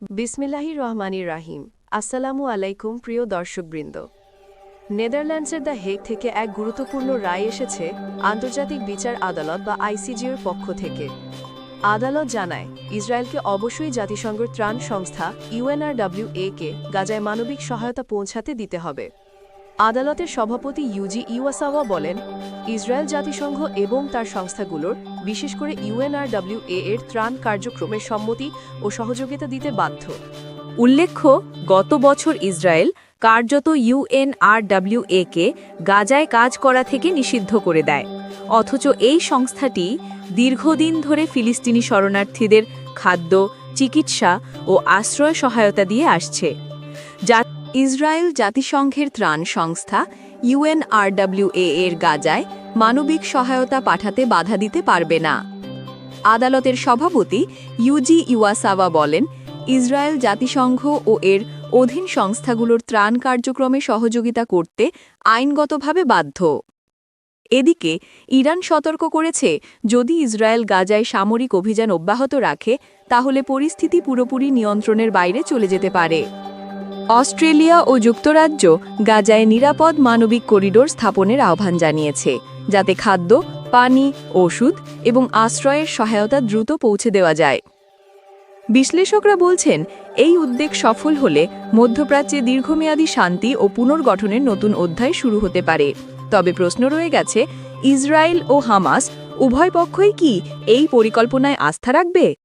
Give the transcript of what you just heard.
বিসমিল্লাহি রহমানি রাহিম। আসসালামু আলাইকুম, প্রিয় দর্শকবৃন্দ। নেদারল্যান্ডসের দ্য হেগ থেকে এক গুরুত্বপূর্ণ রায় এসেছে আন্তর্জাতিক বিচার আদালত বা আইসিজিওর পক্ষ থেকে। আদালত জানায়, ইসরায়েলকে অবশ্যই জাতিসংঘের ত্রাণ সংস্থা ইউএনআরডব্লিউএ কে গাজায় মানবিক সহায়তা পৌঁছাতে দিতে হবে। আদালতের সভাপতি ইউজি ইউয়াসাওয়া বলেন, ইসরায়েল জাতিসংঘ এবং তার সংস্থাগুলোর, বিশেষ করে ইউএনআরডব্লিউএ এর ত্রাণ কার্যক্রমের সম্মতি ও সহযোগিতা দিতে বাধ্য। উল্লেখ্য, গত বছর ইসরায়েল কার্যত ইউএনআরডব্লিউএ কে গাজায় কাজ করা থেকে নিষিদ্ধ করে দেয়। অথচ এই সংস্থাটি দীর্ঘদিন ধরে ফিলিস্তিনি শরণার্থীদের খাদ্য, চিকিৎসা ও আশ্রয় সহায়তা দিয়ে আসছে। যা ইসরায়েল জাতিসংঘের ত্রাণ সংস্থা ইউএনআরডব্লিউএ এর গাজায় মানবিক সহায়তা পাঠাতে বাধা দিতে পারবে না। আদালতের সভাপতি ইউজি ইওয়াসাওয়া বলেন, ইসরায়েল জাতিসংঘ ও এর অধীন সংস্থাগুলোর ত্রাণ কার্যক্রমে সহযোগিতা করতে আইনগতভাবে বাধ্য। এদিকে, ইরান সতর্ক করেছে, যদি ইসরায়েল গাজায় সামরিক অভিযান অব্যাহত রাখে, তাহলে পরিস্থিতি পুরোপুরি নিয়ন্ত্রণের বাইরে চলে যেতে পারে। অস্ট্রেলিয়া ও যুক্তরাজ্য গাজায় নিরাপদ মানবিক করিডোর স্থাপনের আহ্বান জানিয়েছে, যাতে খাদ্য, পানি, ওষুধ এবং আশ্রয়ের সহায়তা দ্রুত পৌঁছে দেওয়া যায়। বিশ্লেষকরা বলছেন, এই উদ্যোগ সফল হলে মধ্যপ্রাচ্যে দীর্ঘমেয়াদী শান্তি ও পুনর্গঠনের নতুন অধ্যায় শুরু হতে পারে। তবে প্রশ্ন রয়ে গেছে, ইসরায়েল ও হামাস উভয় পক্ষই কি এই পরিকল্পনায় আস্থা রাখবে?